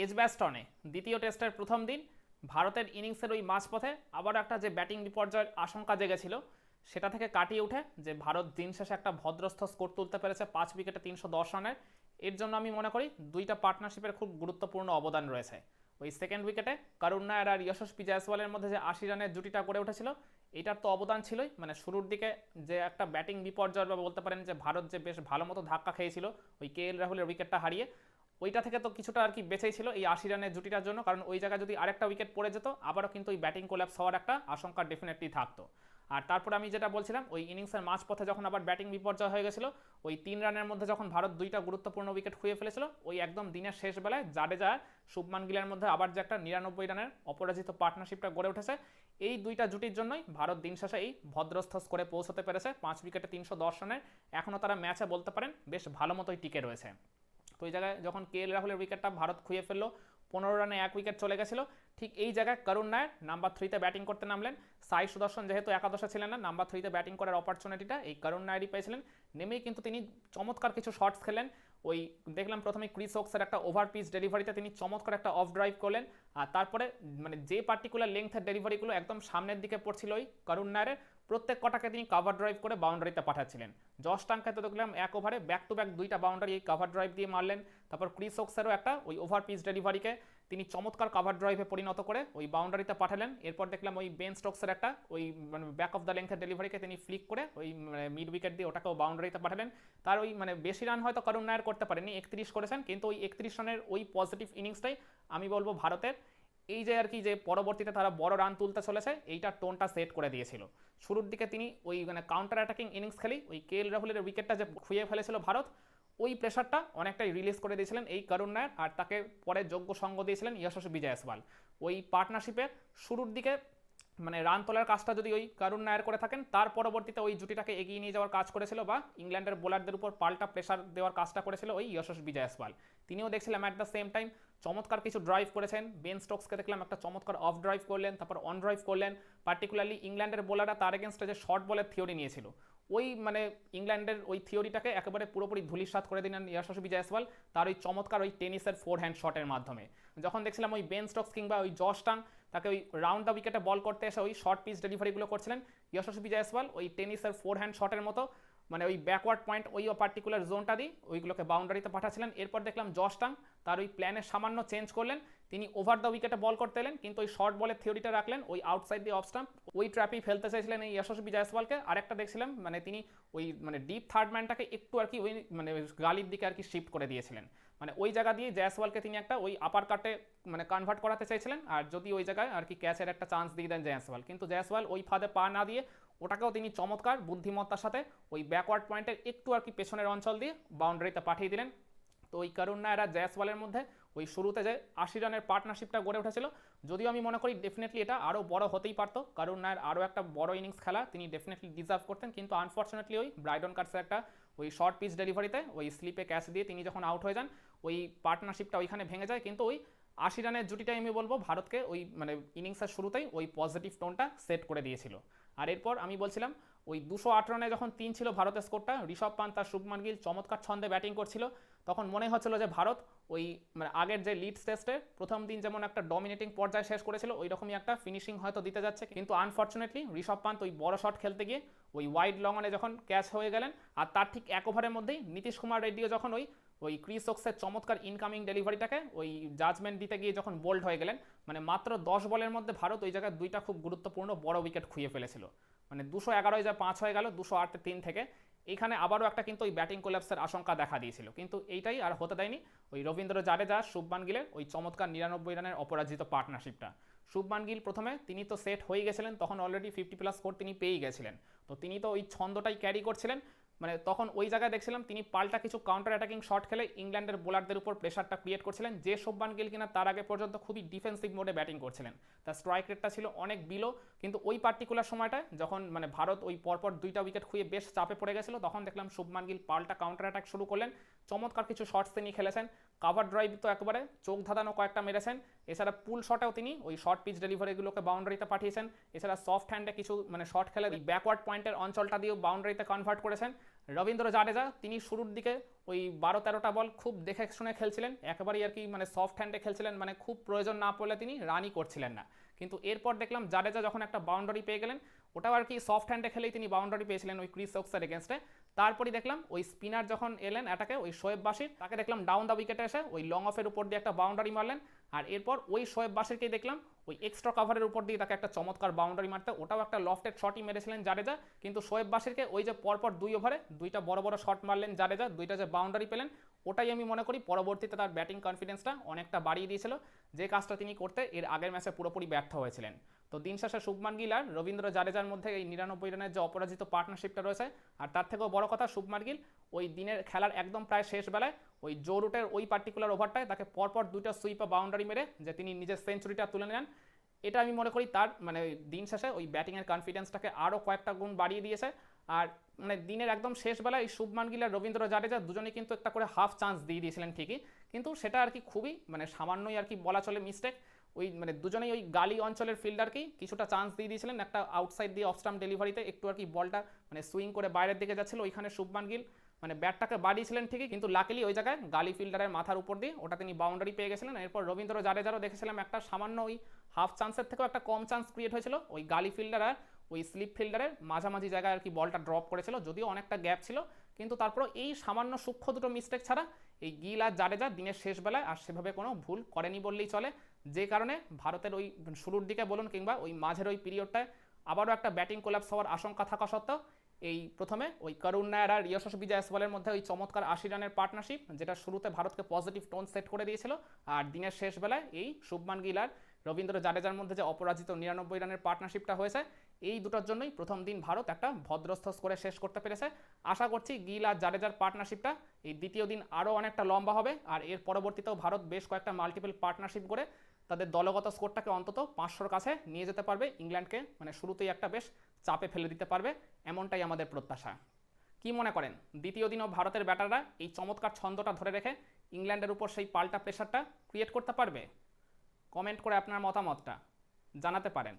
এজব্যাস্টনে দ্বিতীয় টেস্টের প্রথম দিন ভারতের ইনিংসের ওই মাঝপথে আবার একটা যে ব্যাটিং বিপর্যয়ের আশঙ্কা জেগেছিল, সেটা থেকে কাটিয়ে উঠে যে ভারত দিন শেষে একটা ভদ্রস্থ স্কোর তুলতে পেরেছে পাঁচ উইকেটে তিনশো দশ রানের। এর জন্য আমি মনে করি দুইটা পার্টনারশিপের খুব গুরুত্বপূর্ণ অবদান রয়েছে। ওই সেকেন্ড উইকেটে করুণ নায়ার আর যশস্বী জয়সওয়ালের মধ্যে যে আশি রানের জুটিটা গড়ে উঠেছিল, এটার তো অবদান ছিলই। মানে শুরুর দিকে যে একটা ব্যাটিং বিপর্যয় বা বলতে পারেন যে ভারত যে বেশ ভালো মতো ধাক্কা খেয়েছিল, ওই কে এল রাহুলের উইকেটটা হারিয়ে ওইটা থেকে তো কিছুটা আর কি বেঁচেই ছিল এই আশি রানের জুটিটার জন্য। কারণ ওই জায়গায় যদি আরেকটা উইকেট পড়ে যেত, আবারও কিন্তু ওই ব্যাটিং কোল্যাপস হওয়ার একটা আশঙ্কা ডেফিনেটলি থাকতো। আর তারপর আমি যেটা বলছিলাম, ওই ইনিংসের মাঝপথে যখন আবার ব্যাটিং বিপর্যয় হয়ে গেছিল, ওই তিন রানের মধ্যে যখন ভারত দুইটা গুরুত্বপূর্ণ উইকেট খুঁয়ে ফেলেছিল, ওই একদম দিনের শেষ বেলায় জাডেজা শুভমান গিলের মধ্যে আবার যে একটা নিরানব্বই রানের অপরাজিত পার্টনারশিপটা গড়ে উঠেছে, এই দুইটা জুটির জন্যই ভারত দিন শেষে এই ভদ্রস্থ করে পৌঁছতে পেরেছে। পাঁচ উইকেটে তিনশো দশ রানের। এখনও তারা ম্যাচে বলতে পারেন, বেশ ভালো মতোই টিকে রয়েছে। তো এই জায়গায় যখন কে এল রাহুলের উইকেটটা ভারত খুঁয়ে ফেলল, পনেরো রানে এক উইকেট চলে গেছিল, ঠিক এই জায়গায় করুণ নায়ার নাম্বার থ্রিতে ব্যাটিং করতে নামলেন। সাই সুদর্শন যেহেতু একাদশে ছিলেন না নাম্বার থ্রিতে ব্যাটিং করার অপরচুনিটিটা এই করুণ নায়ারই পেয়েছিলেন। নেমেই কিন্তু তিনি চমৎকার কিছু শটস খেলেন। ওই দেখলাম প্রথমে ক্রিস ওক্সের একটা ওভার পিচ ডেলিভারিতে তিনি চমৎকার একটা অফ ড্রাইভ করলেন। আর তারপরে মানে যে পার্টিকুলার লেংথের ডেলিভারিগুলো একদম সামনের দিকে পড়ছিল ওই করুণ নায়ারের প্রত্যেক কটাকে তিনি কাভার ড্রাইভ করে বাউন্ডারিতে পাঠাচ্ছিলেন। জশ টাঙ্কে তো দেখলাম এক ওভারে ব্যাক টু ব্যাক দুইটা বাউন্ডারি এই কাভার ড্রাইভ দিয়ে মারলেন। তারপর ক্রিস ওক্সেরও একটা ওই ওভার পিচ ডেলিভারিকে তিনি চমৎকার কাভার ড্রাইভে পরিণত করে ওই বাউন্ডারিতে পাঠালেন। এরপর দেখলাম ওই বেন স্টোকসের একটা ওই মানে ব্যাক অফ দ্য লেংথের ডেলিভারিকে তিনি ফ্লিক করে ওই মানে মিড উইকেট দিয়ে ওটাকেও বাউন্ডারিতে পাঠালেন। তার ওই মানে বেশি রান হয়তো করুণ নায়ার করতে পারেনি, একত্রিশ করেছেন। কিন্তু ওই একত্রিশ রানের ওই পজিটিভ ইনিংসটাই আমি বলব ভারতের এই যে আর কি যে পরবর্তীতে তারা বড় রান তুলতে চলেছে, এইটা টোনটা সেট করে দিয়েছিল। শুরুর দিকে তিনি ওই মানে কাউন্টার অ্যাটাকিং ইনিংস খেলি ওই কে এল রাহুলের উইকেটটা যে খুঁয়ে ফেলেছিল ভারত, ওই প্রেশারটা অনেকটাই রিলিজ করে দিয়েছিলেন এই করুণ নায়ার আর তাকে পরে যোগ্য সঙ্গ দিয়েছিলেন যশস্বী বিজয়সওয়াল ওই পার্টনারশিপের শুরুর দিকে মানে রান তোলার কাজটা যদি ওই করুণ নায়ার করে থাকেন, তার পরবর্তীতে ওই জুটিটাকে এগিয়ে নিয়ে যাওয়ার কাজ করেছিল বা ইংল্যান্ডের বোলারদের উপর পাল্টা প্রেশার দেওয়ার কাজটা করেছিল ওই যশস্বী বিজয়সওয়াল তিনিও দেখছিলাম অ্যাট দ্য সেম টাইম চমৎকার কিছু ড্রাইভ করেছেন। বেন স্টোকসকে দেখলাম একটা চমৎকার অফ ড্রাইভ করলেন, তারপর অন ড্রাইভ করলেন। পার্টিকুলারলি ইংল্যান্ডের বোলাররা তার এগেনস্টে যে শর্ট বলের থিওরি নিয়েছিল। ওই মানে ইংল্যান্ডের ওই থিওরিটাকে একেবারে পুরোপুরি ধুলিসাৎ করে দিলেন যশস্বী জয়সওয়াল তার ওই চমৎকার ওই টেনিসের ফোর হ্যান্ড শটের মাধ্যমে। যখন দেখছিলাম ওই বেন স্টক্স কিংবা ওই জস্টাং তাকে ওই রাউন্ড দ্য উইকেটে বল করতে এসে ওই শর্ট পিচ ডেলিভারিগুলো করছিলেন যশস্বী জয়সওয়াল ওই টেনিসের ফোর হ্যান্ড শটের মতো মানে ওই ব্যাকওয়ার্ড পয়েন্ট ওই পার্টিকুলার জোনটা দিয়ে ওইগুলোকে বাউন্ডারিতে পাঠাচ্ছিলেন এরপর দেখলাম জস্টাং তার ওই প্ল্যানের সামান্য চেঞ্জ করলেন। তিনি ওভার দ্য উইকেটে বল করতে এলেন, কিন্তু ওই শর্ট বলের থিওরিটা রাখলেন, ওই আউটসাইড দিয়ে অফ স্টাম্প ওই ট্র্যাপেই ফেলতে চাইছিলেন এই যশস্বী জয়সওয়ালকে আরেকটা দেখছিলাম মানে তিনি ওই মানে ডিপ থার্ড ম্যানটাকে একটু আর কি ওই মানে গালির দিকে আর কি শিফট করে দিয়েছিলেন। মানে ওই জায়গা দিয়ে জয়সওয়ালকে তিনি একটা ওই আপার কাটে মানে কনভার্ট করাতে চাইছিলেন, আর যদি ওই জায়গায় আর কি ক্যাচের একটা চান্স দিয়ে দেন জয়সওয়াল কিন্তু জয়সওয়াল ওই ফাঁদে পা না দিয়ে ওটাকেও তিনি চমৎকার বুদ্ধিমত্তার সাথে ওই ব্যাকওয়ার্ড পয়েন্টের একটু আর কি পেছনের অঞ্চল দিয়ে বাউন্ডারিতে পাঠিয়ে দিলেন। তো ওই করুণ নায়রা জয়সওয়ালের মধ্যে ওই শুরুতে যে আশি রানের পার্টনারশিপটা গড়ে উঠেছিল, যদিও আমি মনে করি ডেফিনেটলি এটা আরও বড় হতেই পারতো। কারণ নায়ের আরও একটা বড় ইনিংস খেলা তিনি ডেফিনেটলি ডিজার্ভ করতেন, কিন্তু আনফর্চুনেটলি ওই ব্রাইডন কার্সের একটা ওই শর্ট পিচ ডেলিভারিতে ওই স্লিপে ক্যাচ দিয়ে তিনি যখন আউট হয়ে যান, ওই পার্টনারশিপটা ওইখানে ভেঙে যায়। কিন্তু ওই আশি রানের জুটিটাই আমি বলব ভারতকে ওই মানে ইনিংসের শুরুতেই ওই পজিটিভ টোনটা সেট করে দিয়েছিল। আর এরপর আমি বলছিলাম, ওই দুশো আট রানে যখন তিন ছিল ভারতের স্কোরটা ঋষভ পান্ত আর শুভমান গিল চমৎকার ছন্দে ব্যাটিং করছিল। তখন মনে হচ্ছিল যে ভারত ওই মানে আগের যে লিড টেস্টে প্রথম দিন যেমন একটা ডমিনেটিং পর্যায়ে শেষ করেছিল ওই রকমই একটা ফিনিশিং হয়তো দিতে যাচ্ছে। কিন্তু আনফর্চুনেটলি ঋষভ পান্ত ওই বড় শট খেলতে গিয়ে ওই ওয়াইড লংনে যখন ক্যাচ হয়ে গেলেন, আর তার ঠিক এক ওভারের মধ্যেই নীতিশ কুমার রেড্ডিও যখন ওই ওই ক্রিস ওক্সের চমৎকার ইনকামিং ডেলিভারিটাকে ওই জাজমেন্ট দিতে গিয়ে যখন বোল্ড হয়ে গেলেন মানে মাত্র দশ বলের মধ্যে ভারত ওই জায়গায় দুইটা খুব গুরুত্বপূর্ণ বড় উইকেট খুঁয়ে ফেলেছিল। মানে দুশো এগারোয় যা পাঁচ হয়ে গেল, দুশো আটে তিন থেকে। এখানে আবারও একটা কিন্তু ওই ব্যাটিং কোল্যাপসের আশঙ্কা দেখা দিয়েছিল। কিন্তু এইটাই আর হতে দেয়নি। ওই রবীন্দ্র জাডেজা, শুভমান গিলের ওই চমৎকার নিরানব্বই রানের অপরাজিত পার্টনারশিপটা শুভমান গিল প্রথমে তিনি তো সেট হয়ে গেছিলেন, তখন অলরেডি ফিফটি প্লাস স্কোর তিনি পেয়েই গেছিলেন। তো তিনি তো ওই ছন্দটাই ক্যারি করছিলেন। মানে তখন ওই জায়গায় দেখছিলাম তিনি পাল্টা কিছু কাউন্টার অ্যাটাকিং শট খেলে ইংল্যান্ডের বোলারদের উপর প্রেশারটা ক্রিয়েট করছিলেন। যে শোভমান গিল কিনা তার আগে পর্যন্ত খুবই ডিফেন্সিভ মোডে ব্যাটিং করছিলেন। তার স্ট্রাইক রেটটা ছিল অনেক বিলো কিন্তু ওই পার্টিকুলার সময়টায় যখন মানে ভারত ওই পরপর দুইটা উইকেট খুঁয়ে বেশ চাপে পড়ে গেছিল, তখন দেখলাম শুভমান গিল পাল্টা কাউন্টার অ্যাটাক শুরু করলেন। চমৎকার কিছু শটস তিনি খেলেছেন। কাভার ড্রাইভ তো একবারে চোখ ধাঁধানো কয়েকটা মেরেছেন। এছাড়া পুল শটেও তিনি ওই শর্ট পিচ ডেলিভারিগুলোকে বাউন্ডারিতে পাঠিয়েছেন। এছাড়া সফট হ্যান্ডে কিছু মানে শর্ট খেলে ব্যাকওয়ার্ড পয়েন্টের অঞ্চলটা দিয়েও বাউন্ডারিতে কনভার্ট করেছেন। রবীন্দ্র জাডেজা, তিনি শুরুর দিকে ওই বারো তেরোটা বল খুব দেখে শুনে খেলছিলেন, একেবারেই আর কি মানে সফট হ্যান্ডে খেলছিলেন মানে খুব প্রয়োজন না পড়লে তিনি রানই করছিলেন না। কিন্তু এরপর দেখলাম জাডেজা যখন একটা বাউন্ডারি পেয়ে গেলেন, ওটাও আর কি সফট হ্যান্ডে খেলেই তিনি বাউন্ডারি পেয়েছিলেন ওই ক্রিস ওক্সের এগেনস্টে তারপরই দেখলাম ওই স্পিনার যখন এলেন অ্যাটাকে ওই শোয়েব বাসির তাকে দেখলাম ডাউন দ্য উইকেটে এসে ওই লং অফের উপর দিয়ে একটা বাউন্ডারি মারলেন। আর এরপর ওই শোয়েব বাসিরকেই দেখলাম, ওই এক্সট্রা কাভারের উপর দিয়ে তাকে একটা চমৎকার বাউন্ডারি মারতে, ওটাও একটা লফটেড শটই মেরেছিলেন জাডেজা। কিন্তু শোয়েব বাসিরকে ওই যে পরপর দুই ওভারে দুইটা বড় বড় শট মারলেন জাডেজা, দুইটা যে বাউন্ডারি পেলেন ওটাই আমি মনে করি, পরবর্তীতে তার ব্যাটিং কনফিডেন্সটা অনেকটা বাড়িয়ে দিয়েছিল। যে কাজটা তিনি করতে এর আগের ম্যাচে পুরোপুরি ব্যর্থ হয়েছিলেন। তো দিন শেষে শুভমান গিল আর রবীন্দ্র জাডেজার মধ্যে এই নিরানব্বই রানের যে অপরাজিত পার্টনারশিপটা রয়েছে, আর তার থেকেও বড় কথা শুভমান গিল ওই দিনের খেলার একদম প্রায় শেষ বেলায় ওই জো রুটের ওই পার্টিকুলার ওভারটায় তাকে পরপর দুইটা সুইপ বাউন্ডারি মেরে যে তিনি নিজের সেঞ্চুরিটা তুলে নেন। এটা আমি মনে করি তার মানে দিন শেষে ওই ব্যাটিংয়ের কনফিডেন্সটাকে আরও কয়েকটা গুণ বাড়িয়ে দিয়েছে। আর মানে দিনের একদম শেষ বেলায় শুভমান গিল আর রবীন্দ্র জাডেজা দুজনে কিন্তু একটা করে হাফ চান্স দিয়ে দিয়েছিলেন ঠিকই। কিন্তু সেটা আর কি খুবই মানে সামান্যই আর কি বলা চলে মিস্টেক ওই মানে দুজনেই ওই গালি অঞ্চলের ফিল্ডারকেই কিছুটা চান্স দিয়ে দিয়েছিলেন। একটা আউটসাইড দিয়ে অফ স্টাম্প ডেলিভারিতে একটু আর কি বলটা মানে সুইং করে বাইরের দিকে যাচ্ছিল। ওইখানে শুভমান গিল মানে ব্যাটটাকে বাড়িয়েছিলেন ঠিকই। কিন্তু লাকিলি ওই জায়গায় গালি ফিল্ডারের মাথার উপর দিয়ে ওটা তিনি বাউন্ডারি পেয়ে গেছিলেন। এরপর রবীন্দ্র জাডেজারও দেখেছিলাম একটা সামান্য ওই হাফ চান্সের থেকেও একটা কম চান্স ক্রিয়েট হয়েছিল। ওই গালি ফিল্ডার আর ওই স্লিপ ফিল্ডারের মাঝামাঝি জায়গায় আর কি বলটা ড্রপ করেছিল, যদিও অনেকটা গ্যাপ ছিল, কিন্তু তারপর এই সামান্য সূক্ষ্ম দুটো মিস্টেক ছাড়া এই গিল আর জাডেজা দিনের শেষ বেলায় আর সেভাবে কোনো ভুল করেনি বললেই চলে। যে কারণে ভারতের ওই শুরুর দিকে বলুন কিংবা ওই মাঝের ওই পিরিয়ডটায় আবারও একটা ব্যাটিং কোলাপস হওয়ার আশঙ্কা থাকা সত্ত্বেও এই প্রথমে ওই করুণ নায়ার আর ইয়শস্বী জয়সওয়ালের মধ্যে ওই চমৎকার আশি রানের পার্টনারশিপ যেটা শুরুতে ভারতকে পজিটিভ টোন সেট করে দিয়েছিল, আর দিনের শেষ বেলায় এই শুভমান গিল আর রবীন্দ্র জাডেজার মধ্যে যে অপরাজিত নিরানব্বই রানের পার্টনারশিপটা হয়েছে এই দুটোর জন্যই প্রথম দিন ভারত একটা ভদ্রস্থ করে শেষ করতে পেরেছে। আশা করছি গিল আর জাডেজার পার্টনারশিপটা এই দ্বিতীয় দিন আরও অনেকটা লম্বা হবে, আর এর পরবর্তীতেও ভারত বেশ কয়েকটা মাল্টিপল পার্টনারশিপ করে তাদের দলগত স্কোরটাকে অন্তত পাঁচশোর কাছে নিয়ে যেতে পারবে। ইংল্যান্ডকে মানে শুরুতেই একটা বেশ চাপে ফেলে দিতে পারবে, এমনটাই আমাদের প্রত্যাশা। কি মনে করেন? দ্বিতীয় দিনও ভারতের ব্যাটাররা এই চমৎকার ছন্দটা ধরে রেখে ইংল্যান্ডের উপর সেই পাল্টা প্রেশারটা ক্রিয়েট করতে পারবে? কমেন্ট করে আপনার মতামতটা জানাতে পারেন।